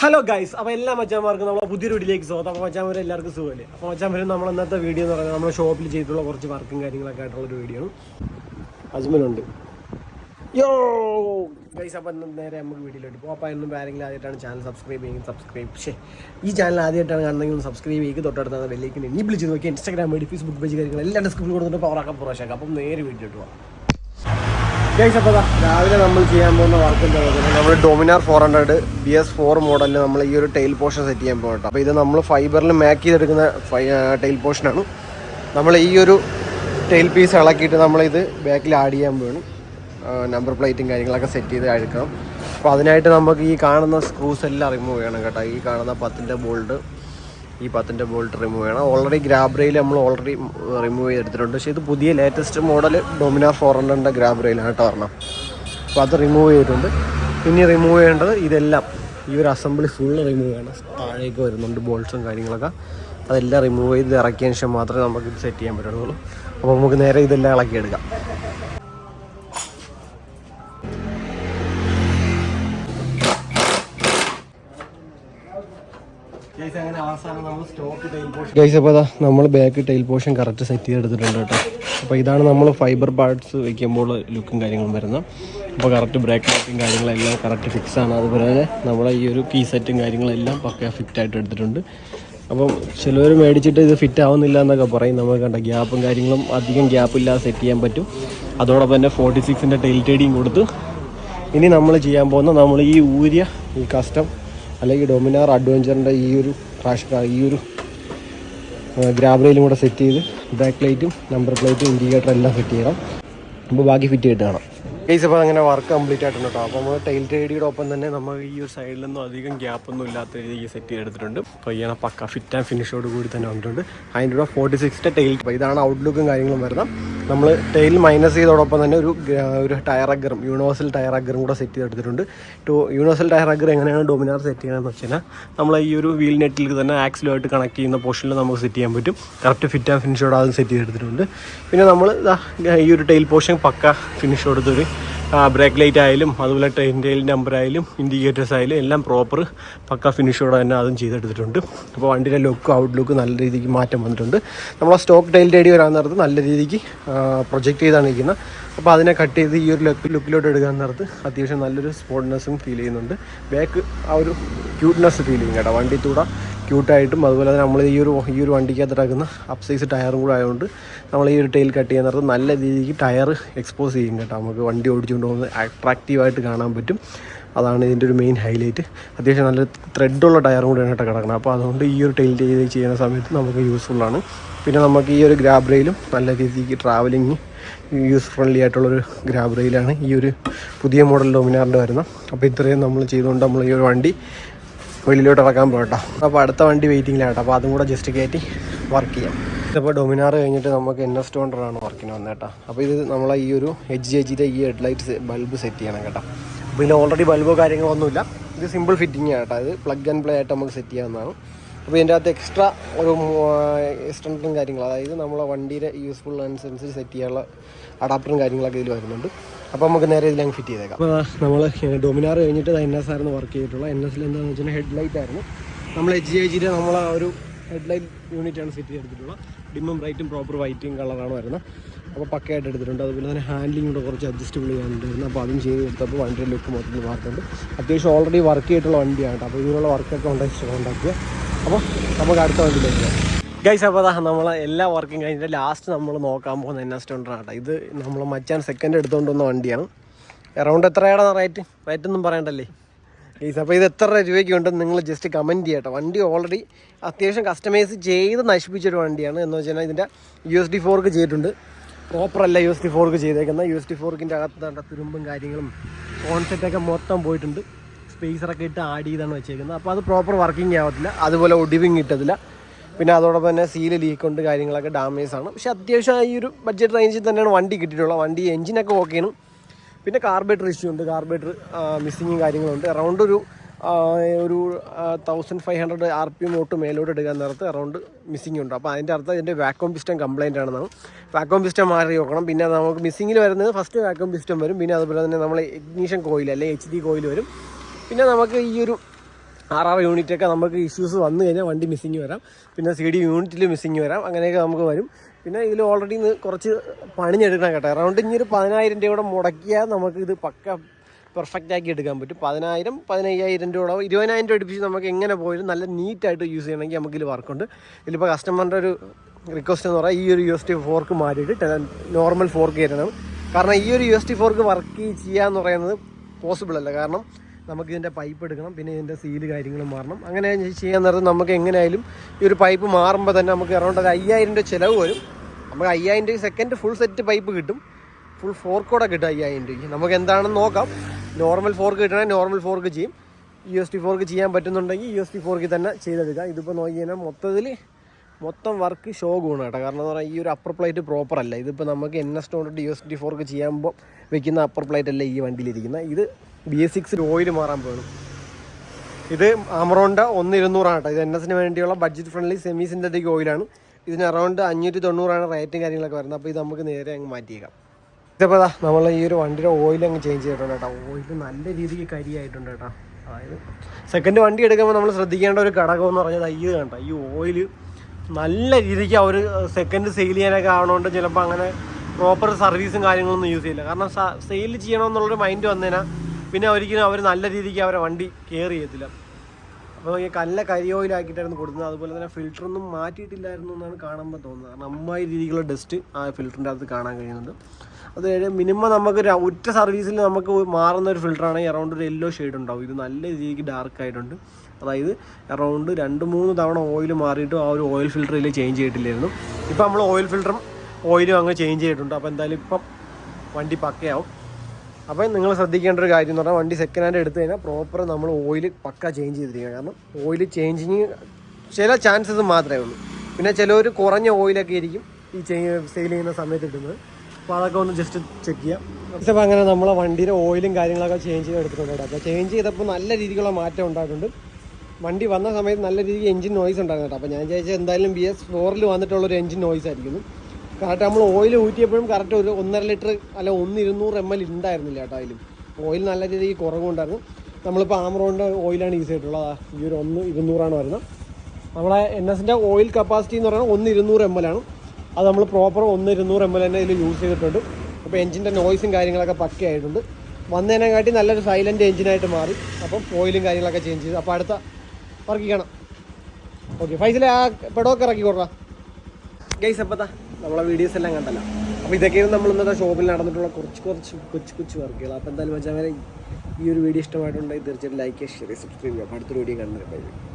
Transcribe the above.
Hello guys അപ്പോൾ എല്ലാ മച്ചാന്മാർക്കും നമ്മളെ പുതിയൊരു വീഡിയോയിലേക്ക് സ്വാഗതം. അപ്പോൾ മച്ചാന്മാരെ എല്ലാവർക്കും സുഖമല്ലേ? അപ്പോൾ മച്ചാന്മാരെ നമ്മൾ ഇന്നത്തെ വീഡിയോ എന്ന് പറയുന്നത് നമ്മുടെ ഷോപ്പിൽ ചെയ്തിട്ടുള്ള കുറച്ച് വർക്കും കാര്യങ്ങളൊക്കെ ആയിട്ടുള്ള ഒരു വീഡിയോ അജ്മലുണ്ട്. യോ ഗൈസ് അപ്പോൾ നേരെ നമുക്ക് വീഡിയോയിലോട്ട് പോകും അപ്പോൾ ഇന്നും ആരെങ്കിലും ആദ്യമായിട്ടാണ് ചാനൽ സബ്സ്ക്രൈബ് ചെയ്യുന്നത് സബ്സ്ക്രൈബ് പക്ഷേ ഈ ചാനൽ ആദ്യമായിട്ടാണ് കാണുന്നതെങ്കിൽ സബ്സ്ക്രൈബ് ചെയ്യുക. തൊട്ടടുത്താണ് ബെല്ലേക്ക് ഇനി വിളിച്ച് നോക്കി ഇൻസ്റ്റാഗ്രാം വഴി ഫേസ്ബുക്ക് പേജ് കാര്യങ്ങൾ എല്ലാ ഡിസ്ക്രിപ്ഷൻ കൊടുത്തിട്ട് പവറാക്കാൻ പ്രാവശ്യം അപ്പം നേരെ വീഡിയോ പോകാം ഗൈസ് അപ്പോൾ രാവിലെ നമ്മൾ ചെയ്യാൻ പോകുന്ന വർക്ക് എന്താ നമ്മൾ Dominar four hundred B S four മോഡലിൽ നമ്മൾ ഈ ഒരു ടൈൽ പോർഷൻ സെറ്റ് ചെയ്യാൻ പോകട്ടോ അപ്പോൾ ഇത് നമ്മൾ ഫൈബറിൽ മാക്ക് ചെയ്തെടുക്കുന്ന ടൈൽ പോർഷനാണ് നമ്മൾ ഈ ഒരു ടൈൽ പീസ് ഇളക്കിയിട്ട് നമ്മളിത് ബാക്കിൽ ആഡ് ചെയ്യാൻ പോകണം നമ്പർ പ്ലേറ്റും കാര്യങ്ങളൊക്കെ സെറ്റ് ചെയ്ത് അഴുക്കണം. അപ്പോൾ അതിനായിട്ട് നമുക്ക് ഈ കാണുന്ന സ്ക്രൂസ് എല്ലാം റിമൂവ് ചെയ്യണം കേട്ടോ. ഈ കാണുന്ന പത്തിന്റെ ബോൾട്ട് ഈ പത്തിന്റെ ബോൾട്ട് റിമൂവ് ചെയ്യണം. ഓൾറെഡി ഗ്രാബ് റെയിൽ നമ്മൾ ഓൾറെഡി റിമൂവ് ചെയ്തെടുത്തിട്ടുണ്ട്. പക്ഷേ ഇത് പുതിയ ലേറ്റസ്റ്റ് മോഡൽ ഡൊമിനാർ ഫോർ ഹൺഡ്രഡിന്റെ ഗ്രാബ് റെയിലായിട്ട് വരണം അപ്പോൾ അത് റിമൂവ് ചെയ്തിട്ടുണ്ട്. ഇനി റിമൂവ് ചെയ്യേണ്ടത് ഇതെല്ലാം. ഈ ഒരു അസംബ്ലി ഫുൾ റിമൂവ് ചെയ്യണം. താഴേക്ക് വരുന്നുണ്ട് ബോൾട്ട്സും കാര്യങ്ങളൊക്കെ. അതെല്ലാം റിമൂവ് ചെയ്ത് ഇറക്കിയതിന് ശേഷം മാത്രമേ നമുക്ക് ഇത് സെറ്റ് ചെയ്യാൻ പറ്റുള്ളൂ. അപ്പോൾ നമുക്ക് നേരെ ഇതെല്ലാം ഇളക്കിയെടുക്കാം. ഗൈസ് അപ്പോൾ അതാ നമ്മൾ back tail portion correct set ചെയ്തെടുത്തിട്ടുണ്ട് കേട്ടോ. അപ്പോൾ ഇതാണ് നമ്മൾ ഫൈബർ പാർട്സ് വെക്കുമ്പോൾ ലുക്കും കാര്യങ്ങളും വരുന്നത്. അപ്പോൾ കറക്റ്റ് ബ്രേക്ക് ലൈറ്റും കാര്യങ്ങളെല്ലാം കറക്റ്റ് ഫിക്സ് ആണ്. അതുപോലെ തന്നെ ഈ ഒരു കീ സെറ്റും കാര്യങ്ങളെല്ലാം പക്ക ഫിറ്റ് ആയിട്ട് എടുത്തിട്ടുണ്ട്. അപ്പം ചിലവർ മേടിച്ചിട്ട് ഇത് ഫിറ്റ് ആവുന്നില്ല എന്നൊക്കെ പറയും. നമ്മൾ കണ്ട ഗ്യാപ്പും കാര്യങ്ങളും അധികം ഗ്യാപ്പ് ഇല്ലാതെ സെറ്റ് ചെയ്യാൻ പറ്റും. അതോടൊപ്പം തന്നെ ഫോർട്ടി സിക്സിന്റെ ടെയിൽ ടേഡിയും കൊടുത്ത്. ഇനി നമ്മൾ ചെയ്യാൻ പോകുന്ന നമ്മൾ ഈ ഊരിയ ഈ കസ്റ്റം അല്ലെങ്കിൽ ഡൊമിനാർ അഡ്വഞ്ചറിന്റെ ഈ ഒരു ക്രാഷ് ഈ ഒരു ഗ്രാബറയിലും കൂടെ സെറ്റ് ചെയ്ത് ബാക്ക് ലൈറ്റും നമ്പർ പ്ലേറ്റും ഇൻഡിക്കേറ്റർ എല്ലാം ഫിറ്റ് ചെയ്യണം. അപ്പോൾ ബാക്കി ഫിറ്റ് ചെയ്തിട്ട് കാണാം. കേസ് അപ്പോൾ അങ്ങനെ വർക്ക് കംപ്ലീറ്റ് ആയിട്ടുണ്ട് കേട്ടോ അപ്പോൾ നമ്മൾ ടൈൽ ടേഡിയുടെ ഒപ്പം തന്നെ നമ്മൾ ഈ ഒരു സൈഡിലൊന്നും അധികം ഗ്യാപ്പ് ഒന്നും ഇല്ലാത്ത രീതിക്ക് സെറ്റ് ചെയ്തെടുത്തിട്ടുണ്ട്. അപ്പോൾ ഇങ്ങനെ പക്ക ഫിറ്റ് ആൻഡ് ഫിനിഷോട് കൂടി തന്നെ വന്നിട്ടുണ്ട്. അതിന്റെ കൂടെ ഫോർട്ടി സിക്സിന്റെ ടൈൽ ഇതാണ് ഔട്ട്ലുക്കും കാര്യങ്ങളും വരുന്നത്. നമ്മൾ ടൈൽ മൈനസ് ചെയ്തോടൊപ്പം തന്നെ ഒരു ഒരു ടയർ അഗ്രം യൂണിവേഴ്സൽ ടയർ അഗ്രം കൂടെ സെറ്റ് ചെയ്തെടുത്തിട്ടുണ്ട്. ടു യൂണിവേഴ്സൽ ടയർ അഗ്രം എങ്ങനെയാണ് ഡൊമിനാർ സെറ്റ് ചെയ്യണമെന്ന് വെച്ച് കഴിഞ്ഞാൽ നമ്മൾ ഈ ഒരു വീൽ നെറ്റിൽ തന്നെ ആക്സിലുമായിട്ട് കണക്ട് ചെയ്യുന്ന പോർഷനിൽ നമുക്ക് സെറ്റ് ചെയ്യാൻ പറ്റും. കറക്റ്റ് ഫിറ്റ് ആൻഡ് ഫിനിഷോട് അതും സെറ്റ് ചെയ്തെടുത്തിട്ടുണ്ട്. പിന്നെ നമ്മൾ ഈ ഒരു ടൈൽ പോർഷൻ പക്ക ഫിനിഷ് കൊടുത്തൊരു ബ്രേക്ക് ലൈറ്റ് ആയാലും അതുപോലെ ട്രെയിൻ ടൈൽ നമ്പർ ആയാലും ഇൻഡിക്കേറ്റേഴ്സ് ആയാലും എല്ലാം പ്രോപ്പർ പക്ക ഫിനിഷോടെ തന്നെ അതും ചെയ്തെടുത്തിട്ടുണ്ട്. അപ്പോൾ വണ്ടിയുടെ ലുക്ക് ഔട്ട് ലുക്ക് നല്ല രീതിക്ക് മാറ്റം വന്നിട്ടുണ്ട്. നമ്മൾ ആ സ്റ്റോക്ക് ടൈൽ ഡേഡി വരാൻ നേരത്ത് നല്ല രീതിക്ക് പ്രൊജക്റ്റ് ചെയ്താണ് ഇരിക്കുന്നത് അപ്പോൾ അതിനെ കട്ട് ചെയ്ത് ഈ ഒരു ലുക്ക് ലുക്കിലോട്ട് എടുക്കാൻ നേരത്ത് അത്യാവശ്യം നല്ലൊരു സ്പോട്ട്നെസ്സും ഫീൽ ചെയ്യുന്നുണ്ട്. ബാക്ക് ആ ഒരു ക്യൂട്ട്നെസ് ഫീൽ ചെയ്യും കേട്ടോ വണ്ടി തൂട ക്യൂട്ടായിട്ടും അതുപോലെ തന്നെ നമ്മൾ ഈ ഒരു ഈ ഒരു വണ്ടിക്കകത്ത് ഇറക്കുന്ന അപ്പ് സൈസ് ടയറും കൂടെ ആയതുകൊണ്ട് നമ്മൾ ഈ ഒരു ടൈൽ കട്ട് ചെയ്യാൻ നേരത്ത് നല്ല രീതിക്ക് ടയർ എക്സ്പോസ് ചെയ്യും കേട്ടോ. നമുക്ക് വണ്ടി ഓടിച്ചുകൊണ്ട് പോകുന്നത് അട്രാക്റ്റീവായിട്ട് കാണാൻ പറ്റും. അതാണ് ഇതിന്റെ ഒരു മെയിൻ ഹൈലൈറ്റ് അത്യാവശ്യം നല്ല ത്രെഡുള്ള ടയറും കൂടെയാണ് കേട്ടോ കിടക്കണം അപ്പോൾ അതുകൊണ്ട് ഈ ഒരു ടൈൽ ചെയ്യുന്ന സമയത്ത് നമുക്ക് യൂസ്ഫുള്ളാണ് പിന്നെ നമുക്ക് ഈ ഒരു ഗ്രാബ് റെയിലും നല്ല രീതിക്ക് ട്രാവലിംഗ് യൂസ് ഫ്രണ്ട്ലി ആയിട്ടുള്ളൊരു ഗ്രാബ് റെയിലാണ് ഈ ഒരു പുതിയ മോഡൽ ഡോമിനാറിന്റെ വരുന്നത്. അപ്പോൾ ഇത്രയും നമ്മൾ ചെയ്തുകൊണ്ട് നമ്മൾ ഈ ഒരു വണ്ടി വെളിയിലോട്ട് ഇറക്കാൻ പോകട്ടോ അപ്പോൾ അടുത്ത വണ്ടി വെയിറ്റിങ്ങിലാട്ടോ അപ്പോൾ അതും കൂടെ ജസ്റ്റ് കയറ്റി വർക്ക് ചെയ്യാം. ഇതിപ്പോൾ ഡൊമിനാർ കഴിഞ്ഞിട്ട് നമുക്ക് എൻ എസ് ടോണ്ടറാണ് വർക്കിന് വന്നേട്ടാ കേട്ടോ. അപ്പോൾ ഇത് നമ്മളെ ഈ ഒരു എച്ച് എച്ചിന്റെ ഈ ഹെഡ് ലൈറ്റ്സ് ബൾബ് സെറ്റ് ചെയ്യണം കേട്ടോ. അപ്പോൾ ഇതിൽ ഓൾറെഡി ബൾബോ കാര്യങ്ങളോ ഒന്നുമില്ല ഇത് സിമ്പിൾ ഫിറ്റിംഗ് കേട്ടോ. ഇത് പ്ലഗ് ആൻഡ് പ്ലേ ആയിട്ട് നമുക്ക് സെറ്റ് ചെയ്യാവുന്നതാണ്. അപ്പോൾ ഇതിന്റെ അകത്ത് എക്സ്ട്രാ ഒരു എക്സ്റ്റൻഡറും കാര്യങ്ങളും അതായത് നമ്മളെ വണ്ടിയുടെ യൂസ്ഫുൾ അനുസരിച്ച് സെറ്റ് ചെയ്യാനുള്ള അഡാപ്റ്ററും കാര്യങ്ങളൊക്കെ ഇതിൽ വരുന്നുണ്ട്. അപ്പോൾ നമുക്ക് നേരെ ഇതിലങ്ങ് ഫിറ്റ് ചെയ്തേക്കാം. അപ്പോൾ നമ്മൾ ഡൊമിനാർ കഴിഞ്ഞിട്ട് എൻ എസ് ആയിരുന്നു വർക്ക് ചെയ്തിട്ടുള്ള എൻ എസിൽ എന്താണെന്ന് വെച്ചാൽ ഹെഡ് ലൈറ്റ് ആയിരുന്നു. നമ്മൾ എച്ച് ജി എച്ചിന്റെ നമ്മൾ ആ ഒരു ഹെഡ് ലൈറ്റ് യൂണിറ്റാണ് ഫിറ്റ് ചെയ്തെടുത്തിട്ടുള്ളത് ഡിമ്മും ബ്രൈറ്റും പ്രോപ്പർ വൈറ്റും കളറാണ് വരുന്നത്. അപ്പോൾ പക്കയായിട്ട് എടുത്തിട്ടുണ്ട്. അതുപോലെ തന്നെ ഹാൻഡിലിംഗ് കൂടെ കുറച്ച് അഡ്ജസ്റ്റബിൾ ചെയ്യാനുണ്ടായിരുന്നു. അപ്പോൾ അതും ചെയ്ത് എടുത്തപ്പോൾ വണ്ടിയുടെ ലുക്ക് മൊത്തത്തിൽ മാറുന്നുണ്ട് അത്യാവശ്യം ഓൾറെഡി വർക്ക് ചെയ്തിട്ടുള്ള വണ്ടിയാണ് അപ്പോൾ ഇതിനുള്ള വർക്കൊക്കെ ഉണ്ടാക്കി ഉണ്ടാക്കുക. അപ്പോൾ നമുക്ക് അടുത്ത വണ്ടിയിലേക്ക് ഗൈസ് അപ്പോൾ അതാ നമ്മളെ എല്ലാ വർക്കും കഴിഞ്ഞിട്ട് ലാസ്റ്റ് നമ്മൾ നോക്കാൻ പോകുന്ന എൻ എസ് കേട്ടോ ഇത് നമ്മൾ മച്ചാൻ സെക്കൻഡ് എടുത്തുകൊണ്ട് വന്ന വണ്ടിയാണ്. എറൗണ്ട് എത്രയാണ് റേറ്റ് റേറ്റ് ഒന്നും പറയണ്ടല്ലേ? ഗൈസ് അപ്പോൾ ഇത് എത്ര രൂപയ്ക്ക് ഉണ്ടെന്ന് നിങ്ങൾ ജസ്റ്റ് കമന്റ് ചെയ്യട്ടോ വണ്ടി ഓൾറെഡി അത്യാവശ്യം കസ്റ്റമൈസ് ചെയ്ത് നശിപ്പിച്ചൊരു വണ്ടിയാണ് എന്ന് വെച്ചാൽ ഇതിന്റെ യു എസ് ഡി ഫോർക്ക് ചെയ്തിട്ടുണ്ട്. പ്രോപ്പറല്ല യു എസ് ഡി ഫോർക്ക് ചെയ്തേക്കുന്നത് യു എസ് ഡി ഫോർക്കിന്റെ അകത്ത് ദാണ്ട തുരുമ്പും കാര്യങ്ങളും കോൺസെപ്റ്റൊക്കെ മൊത്തം പോയിട്ടുണ്ട്. സ്പേസറൊക്കെ ഇട്ട് ആഡ് ചെയ്താണ് വെച്ചേക്കുന്നത് അപ്പോൾ അത് പ്രോപ്പർ വർക്കിംഗ് ആവത്തില്ല. അതുപോലെ ഒടിവിങ് കിട്ടത്തില്ല. പിന്നെ അതോടൊപ്പം തന്നെ സീൽ ലീക്ക് ഉണ്ട് കാര്യങ്ങളൊക്കെ ഡാമേജ് ആണ്. പക്ഷേ അത്യാവശ്യം ഈ ഒരു ബഡ്ജറ്റ് റേഞ്ചിൽ തന്നെയാണ് വണ്ടി കിട്ടിയിട്ടുള്ളത്. വണ്ടി എഞ്ചിനൊക്കെ ഓക്കെയാണ് പിന്നെ കാർബേറ്റർ ഇഷ്യൂ ഉണ്ട്. കാർബേറ്റർ മിസ്സിങ്ങും കാര്യങ്ങളുണ്ട് അറൗണ്ട് ഒരു ഒരു thousand five hundred R P M തൊട്ട് മേലോട്ട് എടുക്കാൻ നേരത്ത് അറൗണ്ട് മിസ്സിംഗ് ഉണ്ട്. അപ്പോൾ അതിന്റെ അർത്ഥം ഇതിന്റെ വാക്വം പിസ്റ്റം കംപ്ലൈന്റ് ആണെന്നാണ്. വാക്വം പിസ്റ്റം മാറി നോക്കണം. പിന്നെ നമുക്ക് മിസ്സിങ്ങിൽ വരുന്നത് ഫസ്റ്റ് വാക്വം പിസ്റ്റം വരും. പിന്നെ അതുപോലെ തന്നെ നമ്മൾ ഇഗ്നീഷൻ കോയിൽ അല്ലെങ്കിൽ എച്ച് ഡി കോയിൽ വരും. പിന്നെ നമുക്ക് ഈ ഒരു ആറാറ് യൂണിറ്റൊക്കെ നമുക്ക് ഇഷ്യൂസ് വന്നു കഴിഞ്ഞാൽ വണ്ടി മിസ്സിങ് വരാം. പിന്നെ സി ഡി യൂണിറ്റിൽ മിസ്സിങ് വരാം. അങ്ങനെയൊക്കെ നമുക്ക് വരും. പിന്നെ ഇതിൽ ഓൾറെഡി കുറച്ച് പണിഞ്ഞെടുക്കണം കേട്ടോ. അറൗണ്ട് ഇനി ഒരു പതിനായിരം രൂപയുടെ മുടക്കിയാൽ നമുക്ക് ഇത് പക്ക പെർഫെക്റ്റ് ആക്കി എടുക്കാൻ പറ്റും. പതിനായിരം പതിനയ്യായിരം രൂപ ഇരുപതിനായിരം രൂപ അടുപ്പിച്ച് നമുക്ക് എങ്ങനെ പോയാലും നല്ല നീറ്റായിട്ട് യൂസ് ചെയ്യണമെങ്കിൽ നമുക്ക് ഇതിൽ വർക്കുണ്ട് ഇതിലിപ്പോൾ കസ്റ്റമറിന്റെ ഒരു റിക്വസ്റ്റ് എന്ന് പറഞ്ഞാൽ ഈ ഒരു യു എസ് ടി ഫോർക്ക് മാറ്റിയിട്ട് നോർമൽ ഫോർക്ക് തരണം കാരണം ഈ ഒരു U S T fork work ചെയ്യുക എന്ന് പറയുന്നത് പോസിബിൾ അല്ല. കാരണം നമുക്ക് ഇതിന്റെ പൈപ്പ് എടുക്കണം പിന്നെ ഇതിന്റെ സീൽ കാര്യങ്ങളും മാറണം. അങ്ങനെ ചെയ്യാൻ നേരത്തെ നമുക്ക് എങ്ങനെയായാലും ഈ ഒരു പൈപ്പ് മാറുമ്പോൾ തന്നെ നമുക്ക് അറൗണ്ട് ഒരു അയ്യായിരം രൂപ ചിലവ് വരും. നമുക്ക് അയ്യായിരം രൂപ സെക്കൻഡ് ഫുൾ സെറ്റ് പൈപ്പ് കിട്ടും. ഫുൾ ഫോർക്കോടെ കിട്ടും അയ്യായിരം രൂപയ്ക്ക്. നമുക്ക് എന്താണെന്ന് നോക്കാം. നോർമൽ ഫോർക്ക് കിട്ടണമെങ്കിൽ നോർമൽ ഫോർക്ക് ചെയ്യും. യു എസ് ടി ഫോർക്ക് ചെയ്യാൻ പറ്റുന്നുണ്ടെങ്കിൽ യു എസ് ടി ഫോർക്ക് തന്നെ ചെയ്തെടുക്കാം. ഇതിപ്പോൾ നോക്കി കഴിഞ്ഞാൽ മൊത്തത്തിൽ മൊത്തം വർക്ക് ഷോ ഗുണം കേട്ടോ. കാരണം എന്ന് പറഞ്ഞാൽ ഈ ഒരു അപ്പർ പ്ലേറ്റ് പ്രോപ്പർ അല്ല. ഇതിപ്പോൾ നമുക്ക് എൻ എസ് ടോണ്ടിട്ട് യു എസ് ടി ഫോർക്ക് ചെയ്യുമ്പോൾ വെക്കുന്ന അപ്പർ പ്ലേറ്റ് അല്ല ഈ വണ്ടിയിലിരിക്കുന്നത് ഇത് ബി എസ് സിക്സ് ഓയിൽ മാറാൻ പോകണം ഇത് അമറോണ്ട ഒന്ന് ഇരുന്നൂറാണ് കേട്ടോ. ഇത് എൻ എസിന് വേണ്ടിയുള്ള ബഡ്ജറ്റ് ഫ്രണ്ട്ലി സെമി സിന്തറ്റിക് ഓയിലാണ് ഇതിന് അറൗണ്ട് അഞ്ഞൂറ്റി തൊണ്ണൂറാണ് റേറ്റും കാര്യങ്ങളൊക്കെ വരുന്നത്. അപ്പോൾ ഇത് നമുക്ക് നേരെ അങ്ങ് മാറ്റിയേക്കാം. ഇതിപ്പോൾ നമ്മൾ ഈ ഒരു വണ്ടിയുടെ ഓയിൽ അങ്ങ് ചേഞ്ച് ചെയ്തിട്ടുണ്ട് കേട്ടോ. ഓയിൽ നല്ല രീതിക്ക് കരിയായിട്ടുണ്ട് കേട്ടോ. അതായത് സെക്കൻഡ് വണ്ടി എടുക്കുമ്പോൾ നമ്മൾ ശ്രദ്ധിക്കേണ്ട ഒരു ഘടകം എന്ന് പറഞ്ഞാൽ ഈ കണ്ടോ? ഈ ഓയിൽ നല്ല രീതിക്ക് അവർ സെക്കൻഡ് സെയിൽ ചെയ്യാനൊക്കെ ആവണോണ്ട് ചിലപ്പോൾ അങ്ങനെ പ്രോപ്പർ സർവീസും കാര്യങ്ങളൊന്നും യൂസ് ചെയ്യില്ല. കാരണം സെയിൽ ചെയ്യണമെന്നുള്ളൊരു മൈൻഡ് വന്നതിനാൽ പിന്നെ ഒരിക്കലും അവർ നല്ല രീതിക്ക് അവരെ വണ്ടി കെയർ ചെയ്യത്തില്ല. അപ്പോൾ ഈ കല്ല കരി ഓയിലാക്കിയിട്ടായിരുന്നു കൊടുക്കുന്നത് അതുപോലെ തന്നെ ഫിൽറ്ററൊന്നും മാറ്റിയിട്ടില്ലായിരുന്നു എന്നാണ് കാണുമ്പോൾ തോന്നുന്നത്. കാരണം അമ്മായി രീതിക്കുള്ള ഡസ്റ്റ് ആ ഫിൽറ്ററിന്റെ അകത്ത് കാണാൻ കഴിയുന്നുണ്ട്. അത് മിനിമം നമുക്ക് ഒറ്റ സർവീസിൽ നമുക്ക് മാറുന്ന ഒരു ഫിൽറ്ററാണെങ്കിൽ അറൗണ്ട് ഒരു യെല്ലോ ഷെയ്ഡ് ഉണ്ടാവും. ഇത് നല്ല രീതിക്ക് ഡാർക്ക് ആയിട്ടുണ്ട്. അതായത് അറൗണ്ട് രണ്ട് മൂന്ന് തവണ ഓയിൽ മാറിയിട്ടും ആ ഒരു ഓയിൽ ഫിൽറ്ററിൽ ചേഞ്ച് ചെയ്തിട്ടില്ലായിരുന്നു. ഇപ്പോൾ നമ്മൾ ഓയിൽ ഫിൽറ്ററും ഓയിലും അങ്ങ് ചേഞ്ച് ചെയ്തിട്ടുണ്ട്. അപ്പോൾ എന്തായാലും ഇപ്പം വണ്ടി പക്കയാവും. അപ്പോൾ നിങ്ങൾ ശ്രദ്ധിക്കേണ്ട ഒരു കാര്യം എന്ന് പറഞ്ഞാൽ വണ്ടി സെക്കൻഡ് ഹാൻഡ് എടുത്തു കഴിഞ്ഞാൽ പ്രോപ്പർ നമ്മൾ ഓയിൽ പക്ക ചേഞ്ച് ചെയ്തിരിക്കുക കാരണം ഓയിൽ ചേഞ്ചിങ് ചില ചാൻസസ് മാത്രമേ ഉള്ളൂ. പിന്നെ ചിലവർ കുറഞ്ഞ ഓയിലൊക്കെ ആയിരിക്കും ഈ സെയിൽ ചെയ്യുന്ന സമയത്ത് ഇടുന്നത്. അപ്പോൾ അതൊക്കെ ഒന്ന് ജസ്റ്റ് ചെക്ക് ചെയ്യാം. അപ്പോൾ അങ്ങനെ നമ്മളെ വണ്ടിയുടെ ഓയിലും കാര്യങ്ങളൊക്കെ ചേഞ്ച് ചെയ്ത് എടുത്തിട്ടുണ്ട് അപ്പോൾ ചേഞ്ച് ചെയ്തപ്പോൾ നല്ല രീതിയിലുള്ള മാറ്റം ഉണ്ടായിട്ടുണ്ട്. വണ്ടി വന്ന സമയത്ത് നല്ല രീതിയിൽ എഞ്ചിൻ നോയ്സ് ഉണ്ടായിരുന്നു കേട്ടോ. അപ്പോൾ ഞാൻ ചോദിച്ചാൽ എന്തായാലും ബി എസ് ഫോറിൽ വന്നിട്ടുള്ളൊരു എഞ്ചിൻ നോയ്സ് ആയിരിക്കുന്നു. കറക്റ്റ് നമ്മൾ ഓയിൽ ഊറ്റിയപ്പോഴും കറക്റ്റ് ഒരു ഒന്നര ലിറ്റർ അല്ല ഒന്ന് ഇരുന്നൂറ് എം എൽ ഉണ്ടായിരുന്നില്ല കേട്ടോ അതിലും. ഓയിൽ നല്ല രീതിയിൽ കുറവുണ്ടായിരുന്നു. നമ്മളിപ്പോൾ ആമറോണിന്റെ ഓയിലാണ് യൂസ് ചെയ്തിട്ടുള്ളത്. ഈ ഒരു ഒന്ന് ഇരുന്നൂറാണ് വരുന്നത്. നമ്മളെ എൻ എസിന്റെ ഓയിൽ കപ്പാസിറ്റി എന്ന് പറയുന്നത് ഒന്ന് ഇരുന്നൂറ് എം എൽ ആണ്. അത് നമ്മൾ പ്രോപ്പർ ഒന്ന് ഇരുന്നൂറ് എം എൽ തന്നെ ഇതിൽ യൂസ് ചെയ്തിട്ടുണ്ട്. അപ്പോൾ എഞ്ചിന്റെ നോയ്സും കാര്യങ്ങളൊക്കെ പക്കയായിട്ടുണ്ട് വന്നതിനെക്കാട്ടി നല്ലൊരു സൈലന്റ് എഞ്ചിനായിട്ട് മാറി. അപ്പം ഓയിലും കാര്യങ്ങളൊക്കെ ചേഞ്ച് ചെയ്ത്. അപ്പോൾ അടുത്ത വർക്ക് ചെയ്യണം ഓക്കെ ഫൈസിലെ ആ പെടോക്കെ ഇറക്കി കൊടുക്കാം. ഗൈസ് അപ്പത്താ നമ്മളെ വീഡിയോസ് എല്ലാം കണ്ടല്ലോ. അപ്പോൾ ഇതൊക്കെയാണ് നമ്മൾ ഇന്നത്തെ ഷോപ്പിൽ നടന്നിട്ടുള്ള കുറച്ച് കുറച്ച് കൊച്ചു കൊച്ചു വർക്കുകൾ. അപ്പോൾ എന്തായാലും വെച്ചാൽ ഈ ഒരു വീഡിയോ ഇഷ്ടമായിട്ടുണ്ടെങ്കിൽ തീർച്ചയായിട്ടും ലൈക്ക് ഷെയർ സബ്സ്ക്രൈബ് ചെയ്യുക അടുത്തൊരു വീഡിയോ കണ്ടു